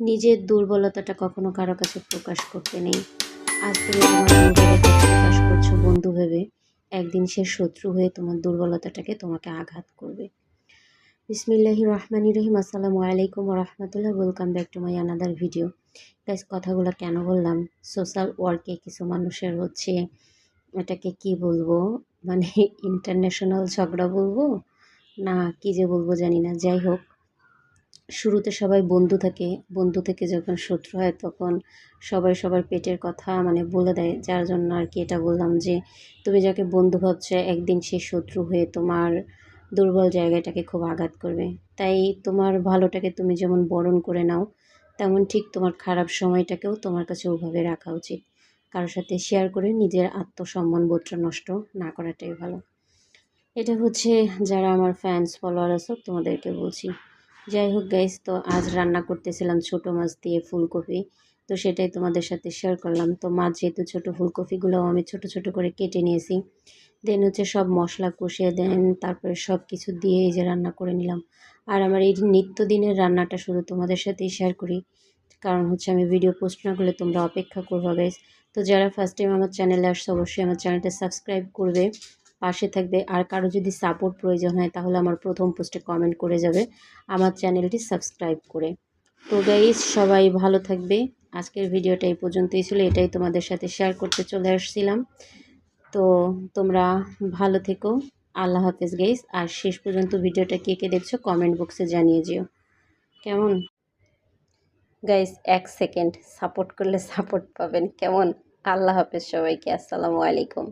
নিজের দুর্বলতাটা কখনো কারও কাছে প্রকাশ করতে নেই। আজ তুমি তোমার প্রকাশ করছ বন্ধু ভেবে, একদিন সে শত্রু হয়ে তোমার দুর্বলতাটাকে তোমাকে আঘাত করবে। বিসমিল্লাহি রহমানি রহিম। আসসালামু আলাইকুম রহমতুল্লাহ। Welcome back to my another video guys কথাগুলো কেন বললাম? সোশ্যাল ওয়ার্কে কিছু মানুষের হচ্ছে এটাকে কি বলব? মানে ইন্টারন্যাশনাল ঝগড়া বলব? না, কি যে বলব জানি না। যাই হোক শুরুতে সবাই বন্ধু থাকে, বন্ধু থেকে যখন শত্রু হয় তখন সবাই সবার পেটের কথা মানে বলে দেয়। যার জন্য আর কি এটা বললাম যে, তুমি যাকে বন্ধু ভাবছ একদিন সে শত্রু হয়ে তোমার দুর্বল জায়গাটাকে খুব আঘাত করবে। তাই তোমার ভালোটাকে তুমি যেমন বরণ করে নাও, তেমন ঠিক তোমার খারাপ সময়টাকেও তোমার কাছে ওভাবে রাখা উচিত। কারোর সাথে শেয়ার করে নিজের আত্মসম্মান বোধটা নষ্ট না করাটাই ভালো। এটা হচ্ছে যারা আমার ফ্যান্স ফলোয়ার আছো তোমাদেরকে বলছি। যাই হোক গাইস তো আজ রান্না করতেছিলাম ছোট মাছ দিয়ে ফুলকপি। তো সেটাই তোমাদের সাথে শেয়ার করলাম। তো মাছ যেহেতু ছোটো ফুলকপিগুলো আমি ছোট ছোট করে কেটে নিয়েছি। দেন হচ্ছে সব মশলা কষিয়ে দেন তারপরে সব কিছু দিয়ে এই যে রান্না করে নিলাম। আর আমার এই নিত্যদিনের রান্নাটা শুধু তোমাদের সাথেই শেয়ার করি। কারণ হচ্ছে আমি ভিডিও পোস্ট না করলে তোমরা অপেক্ষা করব গাইস তো যারা ফার্স্ট টাইম আমার চ্যানেলে আসছে, অবশ্যই আমার চ্যানেলটা সাবস্ক্রাইব করবে। পাশে থাকবে। আর কারও যদি সাপোর্ট প্রয়োজন হয়, তাহলে আমার প্রথম পোস্টে কমেন্ট করে যাবে। আমার চ্যানেলটি সাবস্ক্রাইব করে। তো গাইজ সবাই ভালো থাকবে। আজকের ভিডিওটা এই পর্যন্তই ছিল। এটাই তোমাদের সাথে শেয়ার করতে চলে আসছিলাম। তো তোমরা ভালো থেকো। আল্লাহ হাফেজ গাইজ আর শেষ পর্যন্ত ভিডিওটা কে কে দেখছ কমেন্ট বক্সে জানিয়ে যেও। কেমন? গাইজ এক সেকেন্ড সাপোর্ট করলে সাপোর্ট পাবেন। কেমন? আল্লাহ হাফেজ সবাইকে। আসসালামু আলাইকুম।